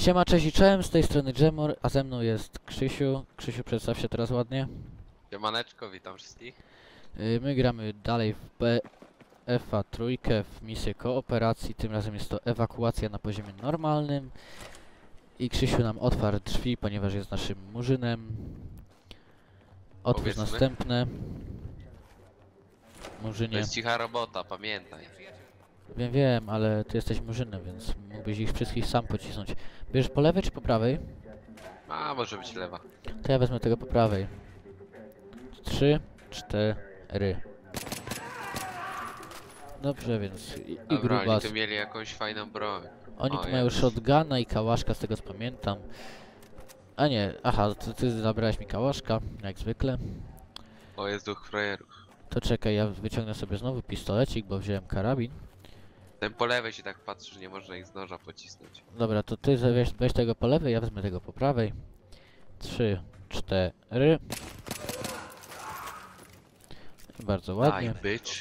Siema, cześć i czołem, z tej strony Jemor, a ze mną jest Krzysiu. Krzysiu, przedstaw się teraz ładnie. Siemaneczko, witam wszystkich. Y, My gramy dalej w BFA trójkę w misję kooperacji, tym razem jest to ewakuacja na poziomie normalnym. I Krzysiu nam otwarł drzwi, ponieważ jest naszym murzynem. Otwórz Powiedzmy. następne. To Murzynie. jest cicha robota, pamiętaj. Wiem, wiem, ale ty jesteś murzynem, więc mógłbyś ich wszystkich sam pocisnąć. Bierzesz po lewej czy po prawej? A, może być lewa. To ja wezmę tego po prawej. Trzy, cztery. Dobrze, więc i, i Dobra, grubas. oni tu mieli jakąś fajną broń. Oni o, tu mają shotguna i kałaszka, z tego co pamiętam. A nie, aha, ty, ty zabrałeś mi kałaszka, jak zwykle. O, jest duch frajerów. To czekaj, ja wyciągnę sobie znowu pistolecik, bo wziąłem karabin. Ten po lewej się tak patrzy, że nie można ich z noża pocisnąć. Dobra, to ty weź, weź tego po lewej, ja wezmę tego po prawej. Trzy, cztery. Bardzo ładnie. Daj, bitch.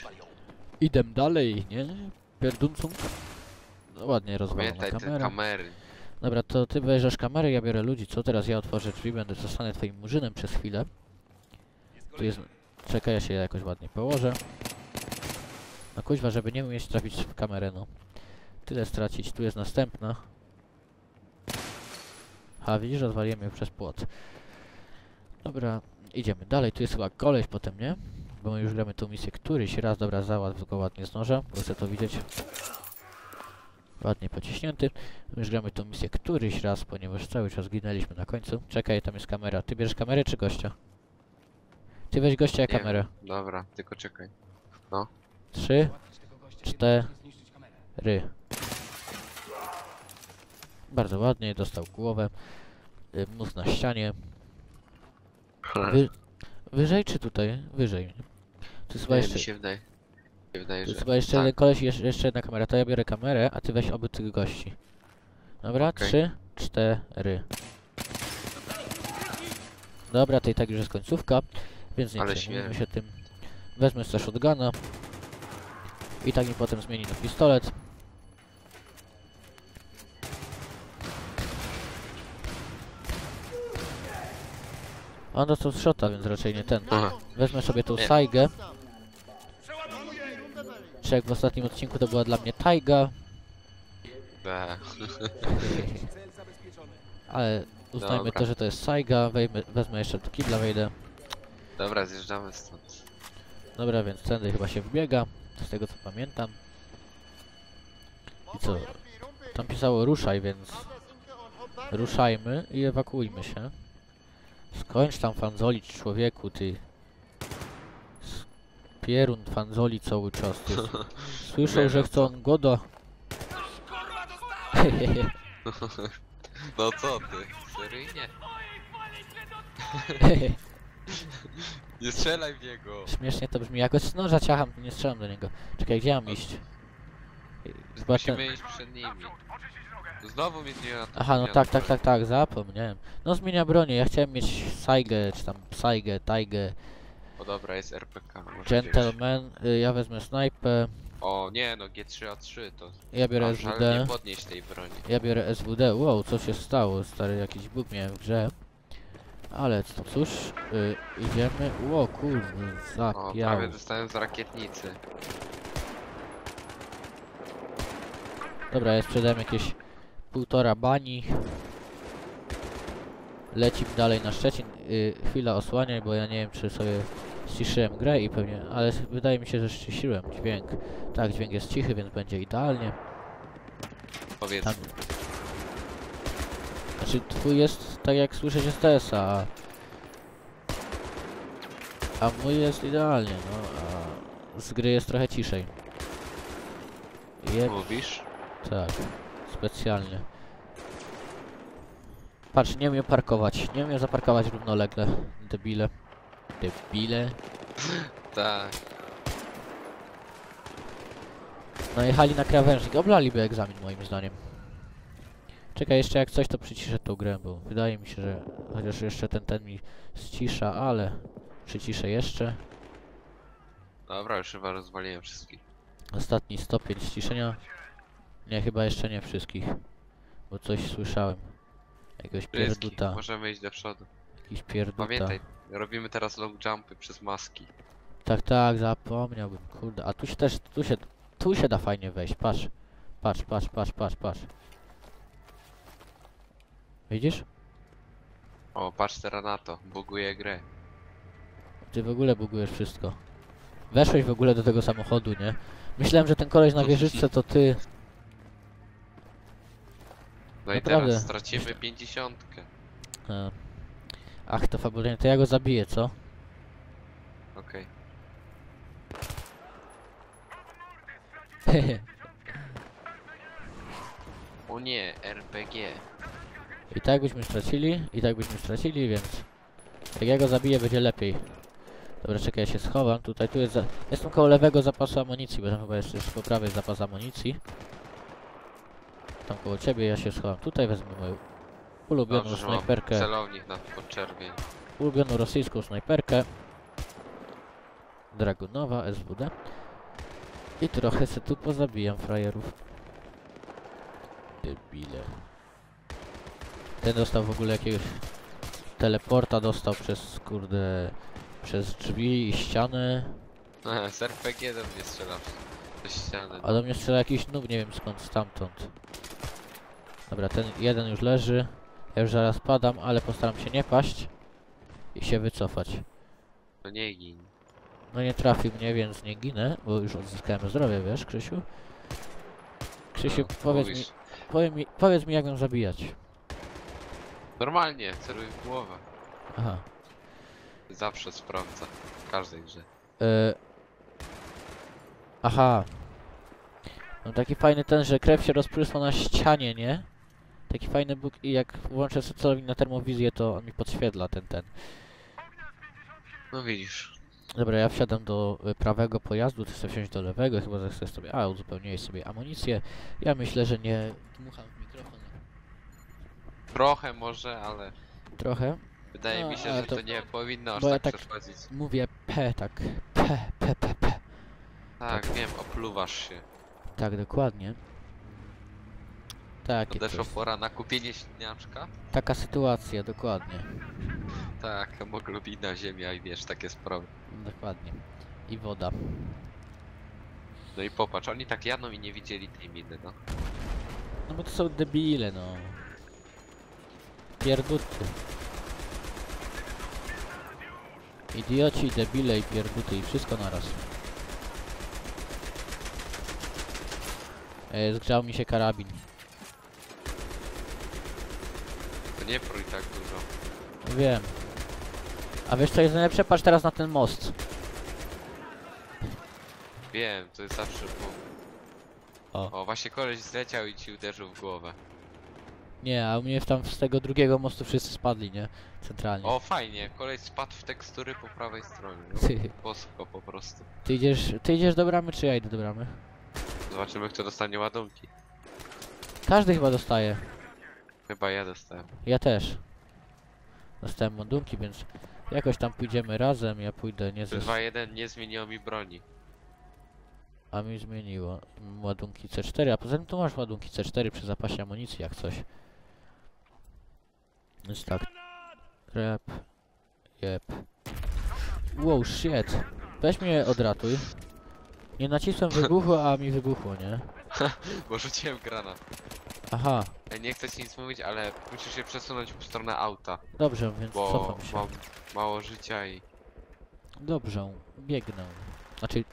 Idę dalej, nie? Pierduncu. No ładnie rozwalona Pamiętaj te kamera. kamery. Dobra, to ty weźmiesz kamerę, ja biorę ludzi. Co teraz? Ja otworzę drzwi, będę zostanę twoim murzynem przez chwilę. Tu jest... Czekaj, ja się jakoś ładnie położę. No kuźwa, żeby nie umieć trafić w kamerę, no. Tyle stracić. Tu jest następna. A widzisz, rozwaliłem ją przez płot. Dobra, idziemy dalej. Tu jest chyba koleś potem, nie? Bo my już gramy tą misję któryś raz. Dobra, załatw go ładnie z noża, bo chcę to widzieć. Ładnie pociśnięty. My już gramy tą misję któryś raz, ponieważ cały czas ginęliśmy na końcu. Czekaj, tam jest kamera. Ty bierzesz kamerę czy gościa? Ty weź gościa, ja kamerę. Dobra, tylko czekaj. Trzy, cztery. Bardzo ładnie, dostał głowę. Y, Mózg na ścianie. Wy, wyżej czy tutaj? Wyżej. Tu jest chyba jeszcze, mi się wydaje. Mi się wydaje, jest chyba jeszcze tak. koleś jeszcze, jeszcze jedna kamera. To ja biorę kamerę, a ty weź oby tych gości. Dobra, Okej. trzy, cztery. Dobra, to i tak już jest końcówka, więc nie śmierć. się tym. Wezmę sobie shotguna. I tak mi potem zmieni na pistolet. On dostał shota, więc raczej nie ten. Aha. Wezmę sobie tą saigę. Czy jak w ostatnim odcinku to była dla mnie tajga, Be. ale uznajmy Dobra. to, że to jest saiga. Wejmę, wezmę jeszcze do kibla, wejdę. Dobra, zjeżdżamy stąd. Dobra, więc tędy chyba się wbiega, z tego co pamiętam. I co? Tam pisało ruszaj, więc ruszajmy i ewakuujmy się. Skończ tam fanzolić człowieku, ty. Pierun fanzoli cały czas, ty. Wiem, że on goda. No co ty? Seryjnie? Nie strzelaj w niego! Śmiesznie to brzmi, jakoś z noża ciacham, nie strzelam do niego. Czekaj, gdzie mam iść? Chyba ten... Musimy iść przed nimi. Znowu mnie nie Aha, no tak, tak, tak, tak, zapomniałem. No zmienia bronię, ja chciałem mieć Saigę, czy tam Saigę, Taigę, O dobra, jest RPK. może wziąć. Gentleman, y, ja wezmę snajpę, O nie no, G3A3 to... ja biorę SWD, nie podnieść tej broni. ja biorę SWD, wow, co się stało, stary, jakiś bóg miałem w grze. Ale cóż, y, idziemy, ło kurde, O, zapiał. prawie dostałem z rakietnicy. Dobra, ja sprzedałem jakieś półtora bani. Lecimy dalej na Szczecin. Y, chwila osłaniaj, bo ja nie wiem, czy sobie ściszyłem grę i pewnie... Ale wydaje mi się, że ściszyłem dźwięk. Tak, dźwięk jest cichy, więc będzie idealnie. Powiedz. Tam... Znaczy, twój jest tak jak słyszeć z TS-a, a... A mój jest idealnie, no, a z gry jest trochę ciszej. Jeb... Mówisz? Tak, specjalnie. Patrz, nie umiem parkować. Nie umiem zaparkować równolegle. Debile. Debile. Tak. Najechali na krawężnik. Oblaliby egzamin moim zdaniem. Czekaj, jeszcze jak coś to przyciszę tą grę, bo wydaje mi się, że chociaż jeszcze ten ten mi ścisza, ale przyciszę jeszcze. Dobra, już chyba rozwaliłem wszystkich. Ostatni stopień ściszenia. Nie, chyba jeszcze nie wszystkich. Bo coś słyszałem. Jakiegoś pierduta. możemy iść do przodu. Jakiś pierduta. Pamiętaj, robimy teraz long jumpy przez maski. Tak, tak, zapomniałbym. Kurde, a tu się też, tu się, tu się da fajnie wejść. Patrz. Patrz, patrz, patrz, patrz, patrz. Widzisz? O, patrz teraz na to, buguje grę. Ty w ogóle bugujesz wszystko. Weszłeś w ogóle do tego samochodu, nie? Myślałem, że ten koleś na wieżyczce to ty. No i Naprawdę. teraz stracimy pięćdziesiątkę. E. Ach, to fabulnie, to ja go zabiję, co? Okej. O nie, RPG. I tak byśmy stracili, i tak byśmy stracili, więc... Jak ja go zabiję, będzie lepiej. Dobra, czekaj, ja się schowam. Tutaj, tu jest... Za... Jestem koło lewego zapasu amunicji, bo tam chyba jeszcze jest po prawej zapas amunicji. Tam koło ciebie, ja się schowam. Tutaj wezmę moją ulubioną Dobrze, snajperkę. celownik na podczerwień. ulubioną rosyjską snajperkę Dragunowa SWD i trochę se tu pozabijam frajerów debile ten dostał w ogóle jakiegoś teleporta dostał przez kurde przez drzwi i ściany Z RPG do mnie strzelam. Do ściany. a do mnie strzela jakiś noob nie wiem skąd stamtąd dobra ten jeden już leży ja już zaraz padam ale postaram się nie paść i się wycofać No nie gin. No nie trafił mnie, więc nie ginę, bo już odzyskałem zdrowie, wiesz, Krzysiu? Krzysiu, No, powiedz mi, powiedz mi, powiedz mi jak ją zabijać. Normalnie, celuj w głowę. Aha. Zawsze sprawdza. W każdej grze. E... Aha. No taki fajny ten, że krew się rozprysła na ścianie, nie? Taki fajny bóg i jak włączę sobie celownik na termowizję, to on mi podświetla ten, ten. No widzisz. Dobra, ja wsiadam do y, prawego pojazdu, chcę wsiąść do lewego, chyba że chcesz sobie, a uzupełniłeś sobie amunicję. Ja myślę, że nie dmucham Trochę może, ale trochę. wydaje No, mi się, ale że to- to nie powinno aż bo ja tak tak- przeszkodzić. Mówię P, tak. P, P, P, P. Tak, wiem, opluwasz się. Tak, dokładnie. Tak, Podeszła pora na kupienie śniaczka? taka sytuacja, dokładnie. Tak, hemoglobina, ziemia i wiesz, takie sprawy. Dokładnie. I woda. No i popatrz, oni tak jadą i nie widzieli tej miny, no. No bo to są debile, no. Pierduty. Idioci, debile i pierduty i wszystko naraz. E, zgrzał mi się karabin. To nie prój tak dużo. Wiem. A wiesz co jest najlepsze? Patrz teraz na ten most. Wiem, to jest zawsze błąd. O. O, właśnie koleś zleciał i ci uderzył w głowę. Nie, a u mnie tam z tego drugiego mostu wszyscy spadli, nie? Centralnie. O, fajnie, koleś spadł w tekstury po prawej stronie. No. Ty, Bosko po prostu. ty idziesz, ty idziesz do bramy, czy ja idę do bramy? Zobaczymy, kto dostanie ładunki. Każdy chyba dostaje. Chyba ja dostałem. Ja też. Dostałem ładunki, więc jakoś tam pójdziemy razem. Ja pójdę nie ze... 2-1 nie zmieniło mi broni. A mi zmieniło. Ładunki C4, a poza tym tu masz ładunki C4 przy zapasie amunicji, jak coś. Więc tak. Rep. Jep. Wow, shit. Weź mnie odratuj. Nie nacisłem wybuchu, a mi wybuchło, nie? Bo rzuciłem granat. Aha, Ej, Nie chcę ci nic mówić, ale musisz się przesunąć w stronę auta. dobrze, więc Bo cofam się. mam mało życia i... Dobrze, biegnę. Znaczy,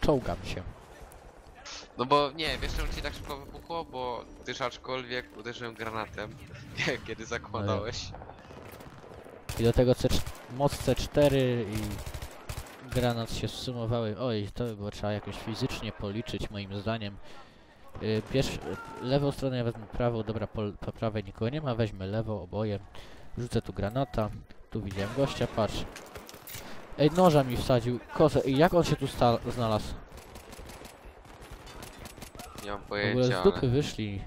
czołgam się. No bo nie, wiesz czemu ci tak szybko wybuchło? Bo tyż aczkolwiek uderzyłem granatem, kiedy zakładałeś. I do tego C moc C4 i granat się zsumowały. Oj, to by było trzeba jakoś fizycznie policzyć moim zdaniem. Yy, Pierwszy, lewą stronę ja wezmę prawą, dobra, po, po prawej nikogo nie ma, weźmy lewą oboje. Rzucę tu granata. Tu widziałem gościa, patrz. Ej, noża mi wsadził. Kozę, i jak on się tu znalazł? Nie mam W ogóle pojęcia, z dupy ale... wyszli.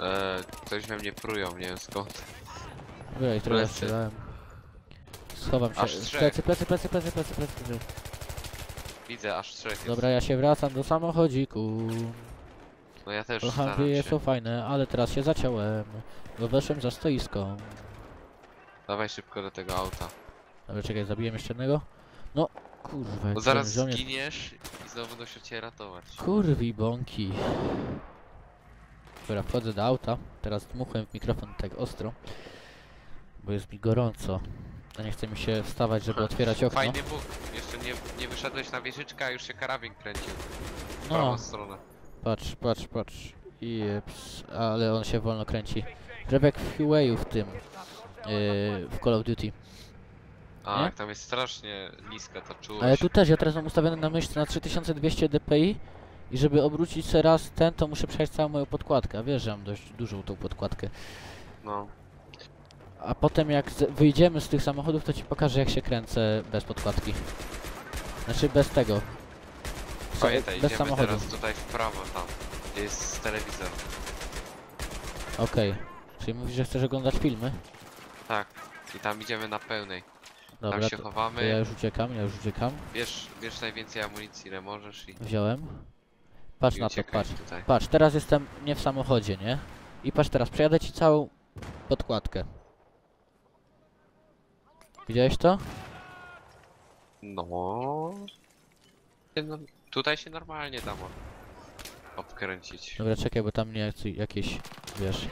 E, coś we mnie prują, nie wiem skąd. Dobra, i trochę Plecy. strzelałem. Schowam się. Aż trzech. Plecy, plecy, plecy, plecy, plecy, plecy. plecy. Widzę, aż trzech jest. Dobra, ja się wracam do samochodziku. No ja też staram się. są fajne, ale teraz się zaciąłem. Bo weszłem za stoisko. Dawaj szybko do tego auta. Dobra, czekaj, zabiłem jeszcze jednego. No, kurwa, Bo zaraz żołnierz... zginiesz i znowu będą się cię ratować. Kurwi bąki. Dobra, wchodzę do auta. Teraz dmuchłem w mikrofon tak ostro. Bo jest mi gorąco. A nie chce mi się wstawać, żeby otwierać okno. Fajny bóg. Jeszcze nie, nie wyszedłeś na wieżyczkę, a już się karabin kręcił. W No, prawą stronę. patrz, patrz, patrz. Jeps, ale on się wolno kręci. Rebek w Huawei'u w tym. Yy, w Call of Duty. A, jak tam jest strasznie niska ta czułość. Ale tu też, ja teraz mam ustawiony na myszce na 3200 dpi i żeby obrócić się raz ten, to muszę przejść całą moją podkładkę. A wiesz, że mam dość dużą tą podkładkę. No. A potem jak z- wyjdziemy z tych samochodów, to ci pokażę jak się kręcę bez podkładki. Znaczy bez tego. Sa- Pamiętaj, bez idziemy samochodu. teraz tutaj w prawo tam, gdzie jest telewizor. Okej. Czyli mówisz, że chcesz oglądać filmy? Tak. I tam idziemy na pełnej. Dobra, tam się to, to chowamy. ja już uciekam, ja już uciekam. Bierz, bierz najwięcej amunicji ile możesz i, Wziąłem. Patrz i na to, patrz. tutaj. Patrz, teraz jestem nie w samochodzie, nie? I patrz teraz, przejadę ci całą podkładkę. Widziałeś to? No. Nie, no. Tutaj się normalnie da obkręcić. Dobra, czekaj, bo tam mnie jacy- jakieś, wiesz...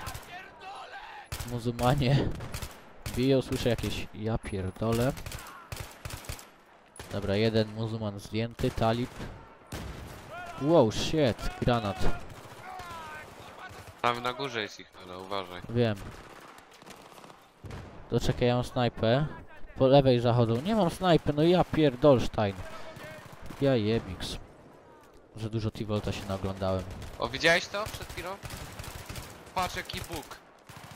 Muzułmanie biją, słyszę jakieś... Ja pierdolę. Dobra, jeden muzułman zdjęty, talib. Wow, shit, granat. Tam na górze jest ich, ale uważaj. Wiem. To czekaj, ja mam snajpę. Po lewej zachodzą. Nie mam snajpy, no ja pierdolstein. Ja jebiks. Za dużo T-Volta się naoglądałem. O, widziałeś to przed chwilą? Patrz jaki bóg.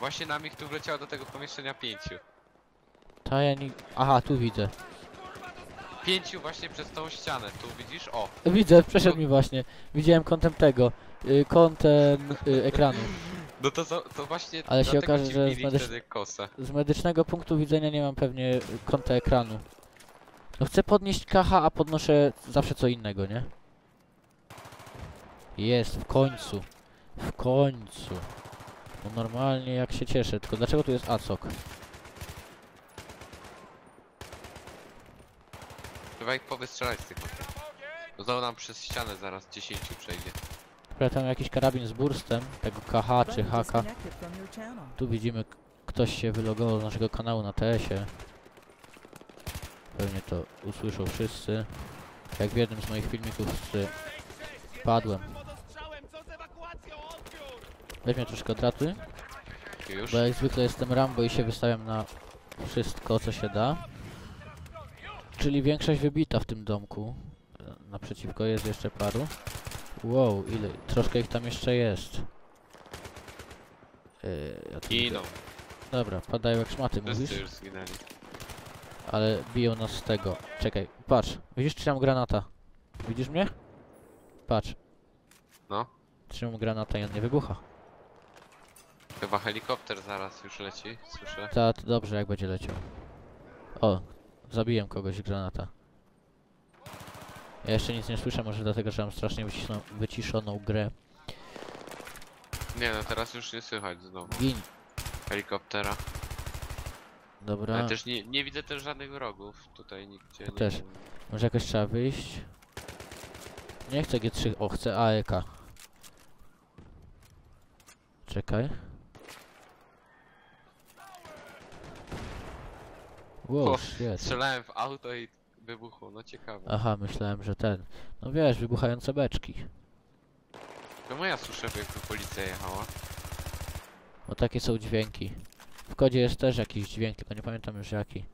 Właśnie nam ich tu wleciało do tego pomieszczenia pięciu. Ta ja nie... Aha, tu widzę. Pięciu właśnie przez tą ścianę. Tu widzisz? O. Widzę, przeszedł mi właśnie. Widziałem kątem tego. Y, kątem y, ekranu. No to, za- to właśnie Ale się dlatego okaże, ci że wbili znaleźć- wtedy kosę. Z medycznego punktu widzenia nie mam pewnie y, kąta ekranu. No chcę podnieść KH, a podnoszę zawsze co innego, nie? Jest, w końcu. W końcu. No normalnie jak się cieszę, tylko dlaczego tu jest ACOK? Trzeba ich powystrzelać z tych okien. Bo znowu nam przez ścianę zaraz 10 przejdzie. Dobra, tam jakiś karabin z burstem, tego KH czy HK. Tu widzimy, k- ktoś się wylogował z naszego kanału na TS-ie. Pewnie to usłyszą wszyscy. Jak w jednym z moich filmików z... Padłem. Weźmie troszkę odratuj, Już? bo jak zwykle jestem Rambo i się wystawiam na wszystko, co się da. Czyli większość wybita w tym domku. Naprzeciwko jest jeszcze paru. Wow, ile... Troszkę ich tam jeszcze jest. Yy, ja. Dobra, padają jak szmaty, mówisz? Już zginęli. Ale biją nas z tego. Czekaj, patrz. Widzisz, trzymam granata. Widzisz mnie? Patrz. No. Trzymam granata i on nie wybucha. Chyba helikopter zaraz już leci, słyszę. Ta, to dobrze, jak będzie leciał. O, zabiłem kogoś granata. Ja jeszcze nic nie słyszę, może dlatego, że mam strasznie wyciszoną, wyciszoną grę. Nie no, teraz już nie słychać znowu Gin. helikoptera. Dobra, Ale też nie, nie widzę też żadnych wrogów tutaj nigdzie. Nie też. wiem. może jakoś trzeba wyjść. Nie chcę G3, o, chcę AEK. Czekaj. Wow, shit. Strzelałem w auto i wybuchło, no ciekawe. Aha, myślałem, że ten. No wiesz, wybuchające beczki. Czemu ja słyszę, jakby policja jechała? Bo takie są dźwięki. W kodzie jest też jakiś dźwięk, tylko nie pamiętam już jaki.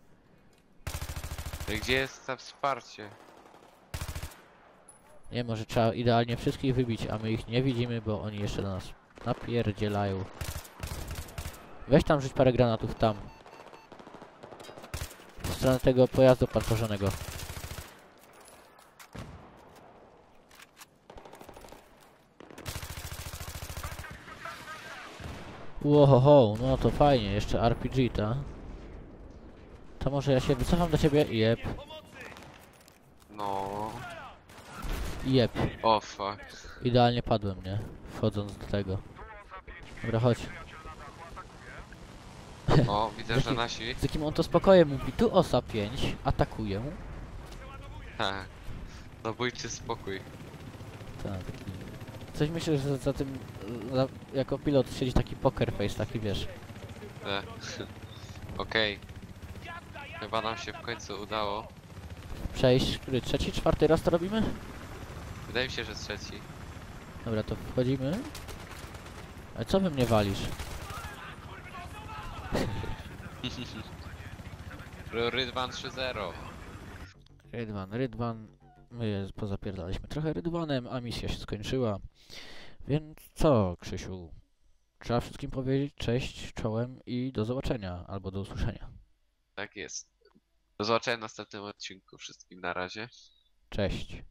No i gdzie jest to wsparcie? Nie, może trzeba idealnie wszystkich wybić, a my ich nie widzimy, bo oni jeszcze do nas napierdzielają. Weź tam rzuć parę granatów tam. Stronę tego pojazdu pancerzonego. Łohoho, no to fajnie, jeszcze RPG, ta. To może ja się wycofam do ciebie? Jep. No. Jep, O fuck. idealnie padłem, nie? Wchodząc do tego. Dobra, chodź. O, widzę, że nasi. Z jakim on to spokojem mówi, tu osa 5, atakuję. Tak. Zabójczy spokój. Tak. Coś myślę, że za tym, za, jako pilot siedzi taki poker face, taki wiesz. E. Okej. Chyba nam się w końcu udało. Przejść, który trzeci, czwarty raz to robimy? Wydaje mi się, że trzeci. Dobra, to wchodzimy. A co wy mnie walisz? Rydwan 3-0. Rydwan, Rydwan. My pozapierdaliśmy trochę Rydwanem, a misja się skończyła. Więc co, Krzysiu? Trzeba wszystkim powiedzieć cześć, czołem i do zobaczenia, albo do usłyszenia. Tak jest. Do zobaczenia w następnym odcinku. Wszystkim na razie. Cześć.